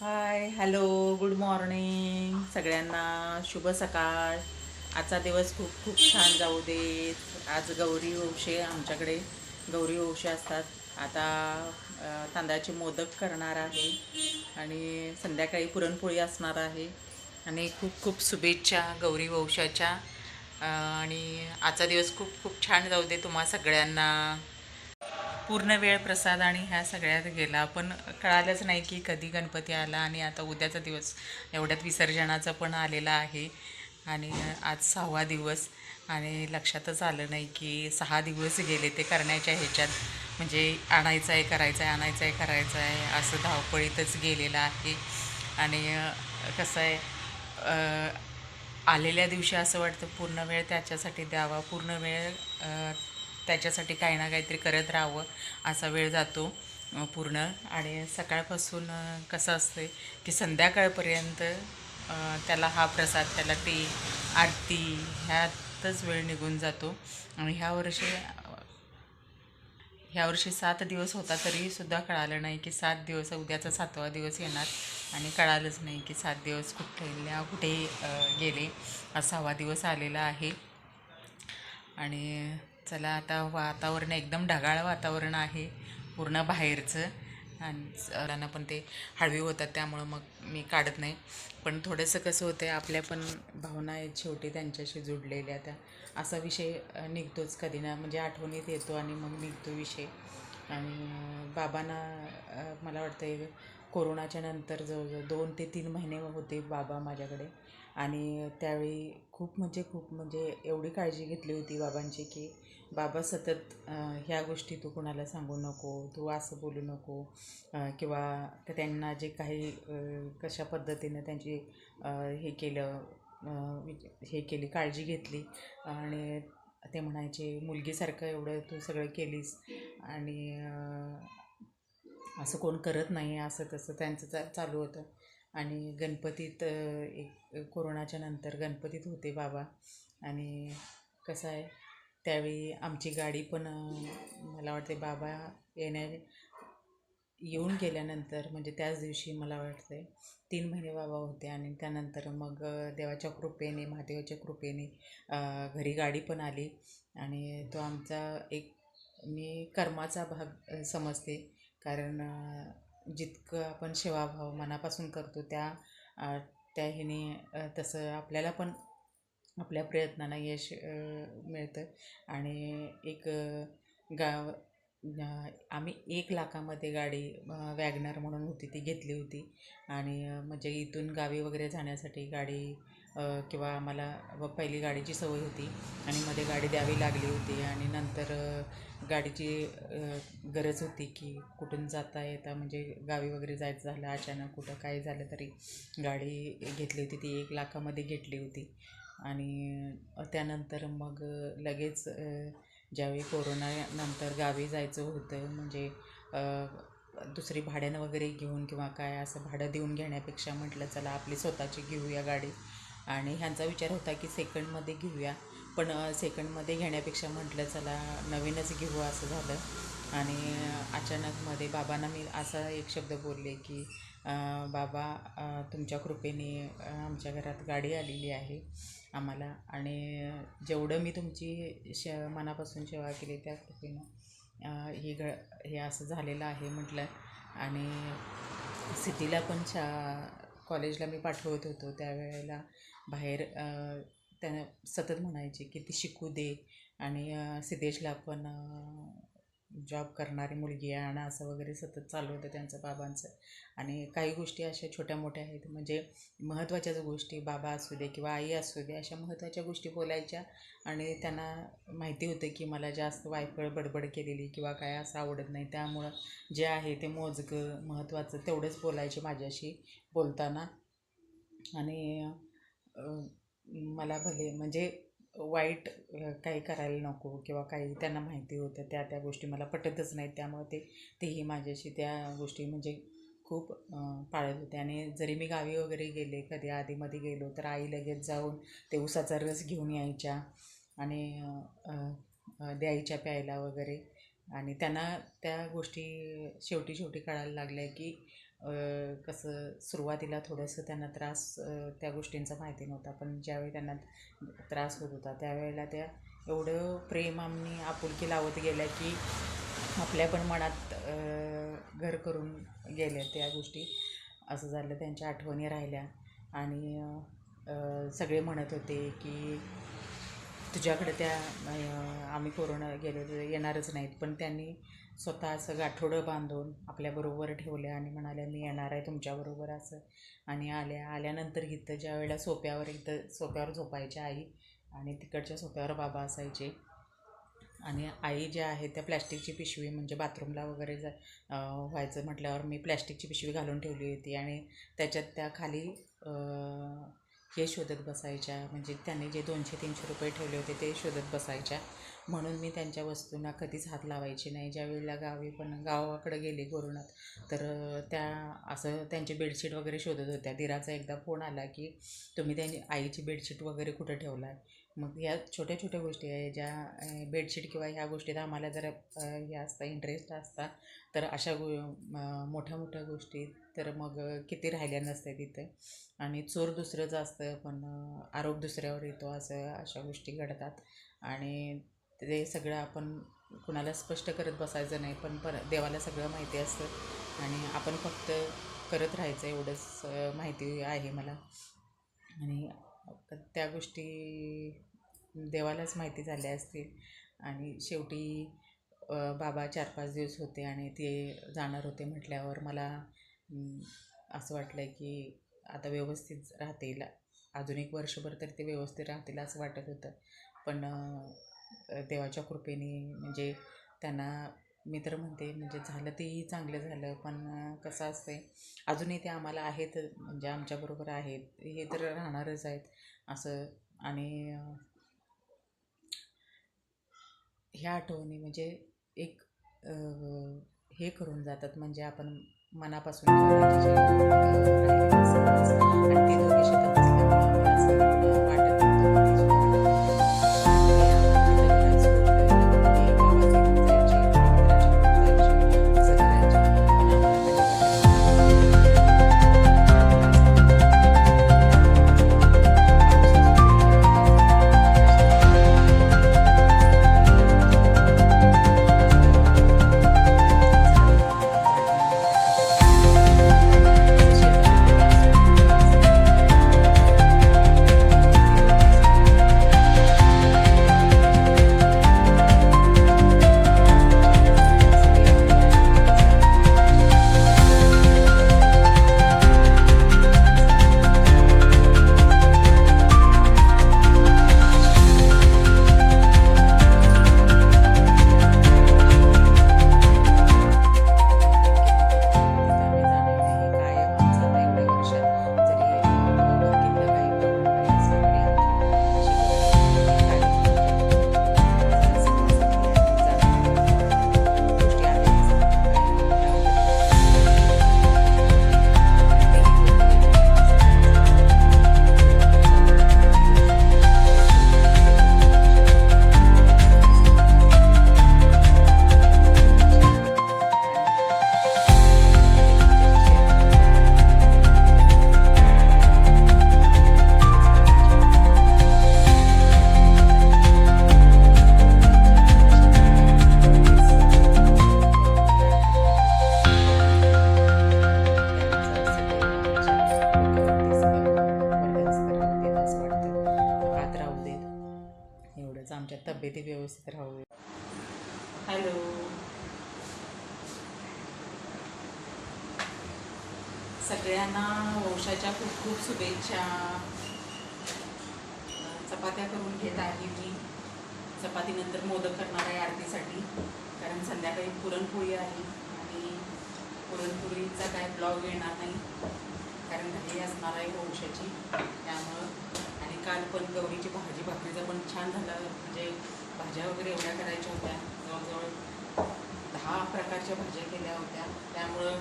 Hi hello good morning सगळ्यांना शुभ सकाळ. आजचा दिवस खूप खूप छान जाऊ देत आज गौरी ओवशे आमच्याकडे गौरी ओवशे असतात. आता तांदळाचे मोदक करणार आहे आणि संध्याकाळी पुरणपोळी असणार आहे. आणि खूप खूप शुभेच्छा गौरी वंशाच्या आणि आजचा दिवस खूप खूप छान जाऊ दे तुम्हा सगळ्यांना. पूर्ण वेळ प्रसाद आणि ह्या सगळ्यात गेला. पण कळालंच नाही की कधी गणपती आला आणि आता उद्याचा दिवस एवढ्यात विसर्जनाचा पण आलेला आहे. आणि आज सहावा दिवस आणि लक्षातच आलं नाही की सहा दिवस गेले ते करण्याच्या ह्याच्यात. म्हणजे आणायचं आहे करायचं आहे आणायचं आहे करायचं आहे असं धावपळीतच गेलेलं आहे. आणि कसं आहे आलेल्या दिवशी असं वाटतं पूर्ण वेळ त्याच्यासाठी द्यावा पूर्ण वेळ त्याच्यासाठी काही ना काहीतरी करत राहावं असा वेळ जातो पूर्ण. आणि सकाळपासून कसं असते की संध्याकाळपर्यंत त्याला हा प्रसाद त्याला ती आरती ह्यातच वेळ निघून जातो. आणि ह्या वर्षी ह्या वर्षी सात दिवस होता तरीसुद्धा कळालं नाही की सात दिवस उद्याचा सातवा दिवस येणार. आणि कळालंच नाही की सात दिवस कुठल्या कुठे गेले हा सहावा दिवस आलेला आहे. आणि चला आता वातावरण एकदम ढगाळ वातावरण आहे पूर्ण बाहेरचं. आणि सरांना पण ते हळवी होतात त्यामुळं मग मी काढत नाही. पण थोडंसं कसं होतं आहे आपल्या पण भावना आहेत शेवटी त्यांच्याशी जुडलेल्या त्या. असा विषय निघतोच कधी ना म्हणजे आठवणीत येतो आणि मग निघतो विषय. आणि बाबांना मला वाटतं कोरोनाच्या नंतर जवळजवळ दोन ते तीन महिने होते बाबा माझ्याकडे. आणि त्यावेळी खूप म्हणजे खूप म्हणजे एवढी काळजी घेतली होती बाबांची की बाबा सतत ह्या गोष्टी तू कोणाला सांगू नको तू असं बोलू नको किंवा त्यांना जे काही कशा पद्धतीनं त्यांची हे केलं हे केली काळजी घेतली आणि ते म्हणायचे मुलगीसारखं एवढं तू सगळं केलीस आणि असं कोण करत नाही असं तसं त्यांचं चा चालू होतं. आणि गणपतीत एक कोरोनाच्या नंतर गणपतीत होते बाबा. आणि कसं आहे त्यावेळी आमची गाडी पण मला वाटते बाबा येण्या येऊन गेल्यानंतर म्हणजे त्याच दिवशी मला वाटते तीन महिने बाबा होते. आणि त्यानंतर मग देवाच्या कृपेने महादेवाच्या कृपेने घरी गाडी पण आली. आणि तो आमचा एक मी कर्माचा भाग समजते. कारण जितकं आपण सेवाभाव मनापासून करतो त्या त्या ह्याने तसं आपल्याला पण आपल्या प्रयत्नांना यश मिळतं. आणि एक गाव आम्ही एक लाखामध्ये गाडी वॅगनर म्हणून होती ती घेतली होती. आणि म्हणजे इथून गावी वगैरे जाण्यासाठी गाडी किंवा आम्हाला व पहिली गाडीची सवय होती आणि मध्ये गाडी द्यावी लागली होती आणि नंतर गाडीची गरज होती की कुठून जाता येता म्हणजे गावी वगैरे जायचं झालं अचानक कुठं काही झालं तरी गाडी घेतली होती ती एक लाखामध्ये घेतली होती. आणि त्यानंतर मग लगेच ज्यावेळी ज्यावेळी कोरोनानंतर गावी जायचं होतं म्हणजे दुसरी भाड्यानं वगैरे घेऊन किंवा काय असं भाडं देऊन घेण्यापेक्षा म्हटलं चला आपली स्वतःची घेऊया गाडी. आणि ह्यांचा विचार होता की सेकंडमध्ये घेऊया. पण सेकंडमध्ये घेण्यापेक्षा म्हटलं चला नवीनच घेऊ असं झालं. आणि अचानकमध्ये बाबांना मी असा एक शब्द बोलले की बाबा तुमच्या कृपेने आमच्या घरात गाडी आलेली आहे आम्हाला. आणि जेवढं मी तुमची श मनापासून सेवा केली त्या कृपेनं ही घ हे असं झालेलं आहे म्हटलं. आणि सिटीला पण शा कॉलेजला मी पाठवत होतो त्यावेळेला. बाहेर त्या सतत म्हणायचे की ती शिकू दे आणि सिद्धेशला पण जॉब करणारी मुलगी आहे आणि असं वगैरे सतत चालू होतं त्यांचं बाबांचं. आणि काही गोष्टी अशा छोट्या मोठ्या आहेत. म्हणजे महत्त्वाच्याच गोष्टी बाबा असू दे किंवा आई असू दे अशा महत्त्वाच्या गोष्टी बोलायच्या आणि त्यांना माहिती होतं की मला जास्त वायफळ बडबड केलेली किंवा काय असं आवडत नाही. त्यामुळं जे आहे ते मोजकं महत्त्वाचं तेवढंच बोलायचे माझ्याशी बोलताना. आणि मला भले म्हणजे वाईट काही करायला नको किंवा काही त्यांना माहिती होतं त्या त्या गोष्टी मला पटतच नाहीत. त्यामुळे ते तेही माझ्याशी त्या गोष्टी म्हणजे खूप पाळत होते. आणि जरी मी गावी वगैरे गेले कधी आधीमध्ये गेलो तर आई लगेच जाऊन ते उसाचा रस घेऊन यायच्या आणि द्यायच्या प्यायला वगैरे. आणि त्यांना त्या गोष्टी शेवटी शेवटी कळायला लागल्या की कसं सुरुवातीला थोडंसं त्यांना त्रास त्या गोष्टींचा माहिती नव्हता. पण ज्यावेळी त्यांना त्रास होत होता त्यावेळेला त्या एवढं प्रेम आम्ही आपुलकी लावत गेल्या की आपल्या पण मनात घर करून गेल्या त्या गोष्टी. असं झालं त्यांच्या आठवणी राहिल्या आणि सगळे म्हणत होते की तुझ्याकडे त्या आम्ही कोरोना गेलो तर येणारच नाहीत. पण त्यांनी स्वतः असं गाठोडं बांधून आपल्याबरोबर ठेवल्या आणि म्हणाल्या मी येणार आहे तुमच्याबरोबर असं. आणि आल्या. आल्यानंतर इथं ज्या वेळेला सोप्यावर इथं सोप्यावर झोपायच्या आई आणि तिकडच्या सोप्यावर बाबा असायचे. आणि आई ज्या आहे त्या प्लॅस्टिकची पिशवी म्हणजे बाथरूमला वगैरे जा व्हायचं म्हटल्यावर मी प्लॅस्टिकची पिशवी घालून ठेवली होती. आणि त्याच्यात त्या खाली हे शोधत बसायच्या. म्हणजे त्यांनी जे दोनशे तीनशे रुपये ठेवले होते ते शोधत बसायच्या. म्हणून मी त्यांच्या वस्तूंना कधीच हात लावायची नाही. ज्या वेळेला गावी पण गावाकडे गेले कोरोनात तर त्या असं त्यांची बेडशीट वगैरे शोधत होत्या. दिराचा एकदा फोन आला की तुम्ही त्यांची आईची बेडशीट वगैरे कुठं ठेवला आहे मग या छोट्या छोट्या गोष्टी आहे ज्या बेडशीट किंवा ह्या गोष्टीत आम्हाला जर हे असता इंटरेस्ट असता तर अशा गो मोठ्या मोठ्या गोष्टी तर मग किती राहिल्या नसत्या तिथे. आणि चोर दुसरंच असतं पण आरोप दुसऱ्यावर येतो असं अशा गोष्टी घडतात. आणि ते सगळं आपण कुणाला स्पष्ट करत बसायचं नाही पण पर देवाला सगळं माहिती असतं. आणि आपण फक्त करत राहायचं एवढंच माहिती आहे मला. आणि त्या गोष्टी देवालाच माहिती झाल्या असतील आणि शेवटी बाबा चार पाच दिवस होते आणि ते जाणार होते म्हटल्यावर मला असं वाटलं आहे की आता व्यवस्थित राहतील. अजून एक वर्षभर तर ते व्यवस्थित राहतील असं वाटत होतं. पण देवाच्या कृपेने म्हणजे त्यांना मी तर म्हणते म्हणजे झालं तेही चांगलं झालं. पण कसं असते अजूनही ते आम्हाला आहेत म्हणजे आमच्याबरोबर आहेत. हे तर राहणारच आहेत. असं आणि ह्या आठवणी म्हणजे एक हे करून जातात म्हणजे आपण मनापासून तब्येती व्यवस्थित राहू हॅलो. सगळ्यांना वंशाच्या खूप खूप शुभेच्छा. चपात्या करून घेत आहे मी. चपातीनंतर मोदक करणार आहे आरतीसाठी. कारण संध्याकाळी पुरणपोळी आहे आणि पुरणपोळीचा काय ब्लॉग येणार नाही. कारण घरी असणार आहे वंशाची. काल पण गौरीची भाजी भाकरीचा पण छान झालं म्हणजे भाज्या वगैरे एवढ्या करायच्या होत्या. जवळजवळ दहा प्रकारच्या भाज्या केल्या होत्या. त्यामुळं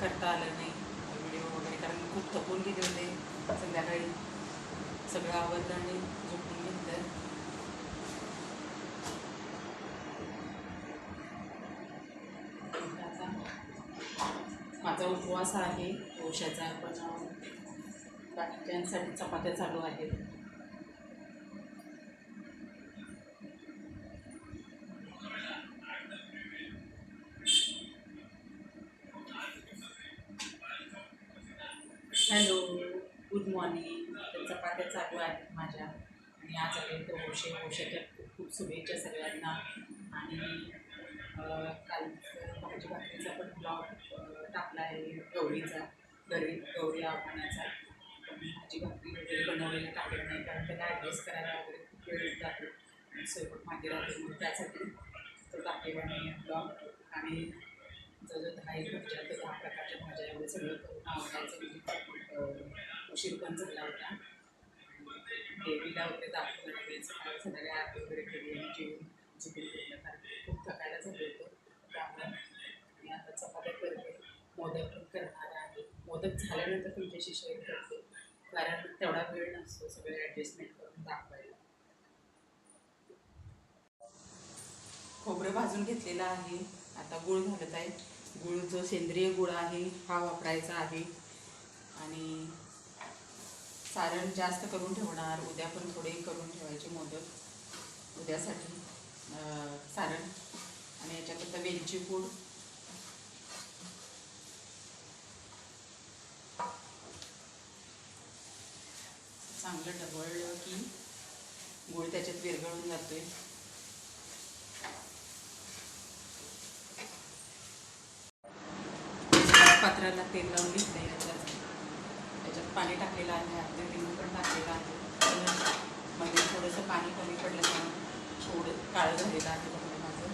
करता आलं नाही. व्हिडिओ वगैरे कारण खूप थकून गेले होते. संध्याकाळी सगळं आवडलं आणि झोपून घेतलं. आता माझा उपवास आहे. औषधाचा पण बाकीच्यांसाठी चपात्या चालू आहेत. Hello good morning. चपात्या चालू आहेत माझ्या. आणि आज आले तर ओशे ओशेच्या खूप खूप शुभेच्छा सगळ्यांना. आणि काल भाजी भाकरीचा पण ब्लॉग टाकला आहे गौरीचा घरी गौरी आव्हानाचा. भाकरी वगैरे नाही कारण त्याला ॲडजस्ट करायला वगैरे खूप वेळ जातो आणि स्वयंपाक मागे राहतो मग त्यासाठी तो टाकलेला नाही आहे ब्लॉग आणि जवळ दहा एक भाज्या तर दहा प्रकारच्या भाज्या एवढं सगळं करून आवडायचं. म्हणजे उशीर पण झाला होता. देवीला वगैरे दाखवलं वगैरे सकाळी संध्याकाळी वगैरे केली आणि जेवून झुकून घेतलं कारण खूप थकायला झालं होतं. त्यामुळे मी आता चपात्या करते. मोदक पण करणार आहे. मोदक झाल्यानंतर तुमच्याशी शेअर करते. कारण तेवढा वेळ नसतो सगळं ॲडजस्टमेंट करून दाखवायला. खोबरं भाजून घेतलेलं आहे. आता गुळ घालत आहे. गुळ जो सेंद्रिय गुळ आहे हा वापरायचा आहे. आणि सारण जास्त करून ठेवणार. उद्या पण थोडे करून ठेवायचे मोदक. उद्यासाठी सारण. आणि याच्यात आता वेलची पूड. चांगलं ढवळलं की गुळ त्याच्यात विरघळून जातोय. पात्राला तेल लावून घेतलं याच्यात. त्याच्यात पाणी टाकलेलं आहे अर्धे लिंबू पण टाकलेलं आहे. मध्ये थोडंसं पाणी कमी पडलं का थोडं काळं झालेलं आहे बघा माझं.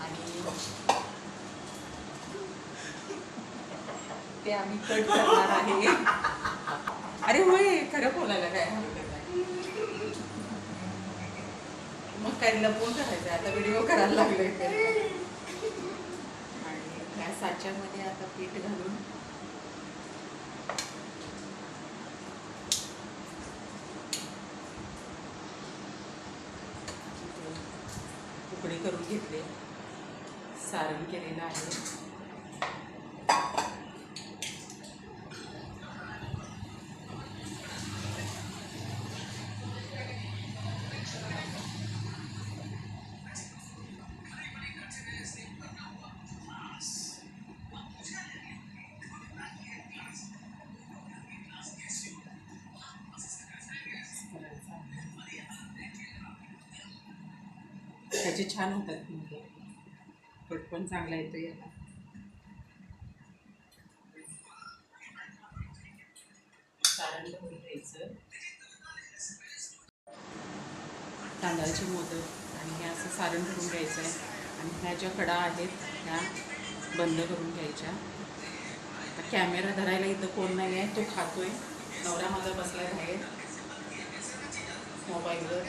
आणि ते आम्ही कट करणार आहे. अरे होय खरं बोलायला काय हरकत मग काय लपवून करायचं आता व्हिडिओ करायला लागले आणि त्या साच्यामध्ये आता पीठ घालून. तुकडे करून घेतले. सारण केलेलं आहे. त्याचे छान होतात म्हणजे कट पण चांगला येतो याला. सारण भरून घ्यायचं. तांदळाचे मोदक आणि हे असं सारण भरून घ्यायचं आहे आणि ह्या ज्या कडा आहेत ह्या बंद करून घ्यायच्या. आता कॅमेरा धरायला इथं कोण नाही आहे तो खातोय. नवरा माझा बसलाय बाहेर. मोबाईलवर.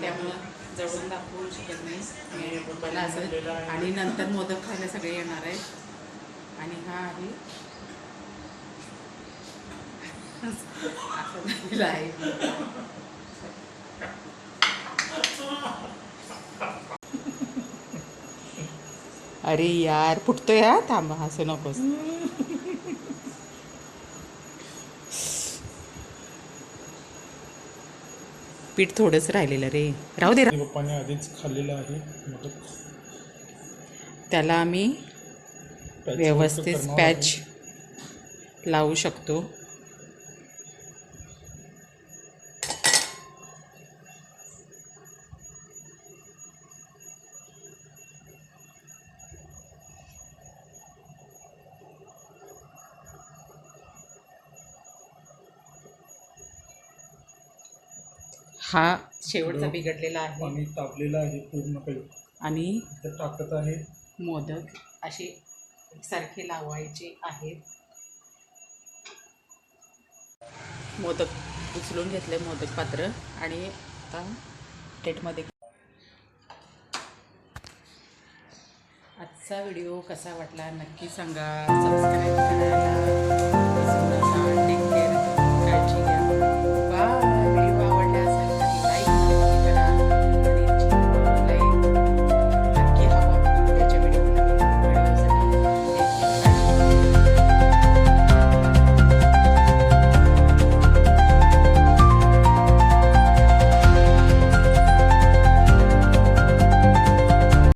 त्यामुळं जवळून दाखवू शकत नाही. मला असं आणि नंतर मोदक खायला सगळे येणार आहेत. आणि हा आहे. असं झालेलं आहे. अरे यार फुटतोय हा? थांबा असं नकोस. पीठ थोडंच राहिलेलं रे. राहू दे पप्पाने आधीच खाल्लेलं आहे. त्याला आम्ही व्यवस्थित पॅच. लावू शकतो. हा शेवटचा बिघडलेला आहे. पाणी तापलेलं आहे पूर्णपणे आणि इथं टाकत आहे. मोदक असे एकसारखे लावायचे आहेत. मोदक उचलून घेतले मोदक पात्र आणि आता प्लेटमध्ये आजचा व्हिडिओ कसा वाटला नक्की सांगा. सबस्क्राईब करायला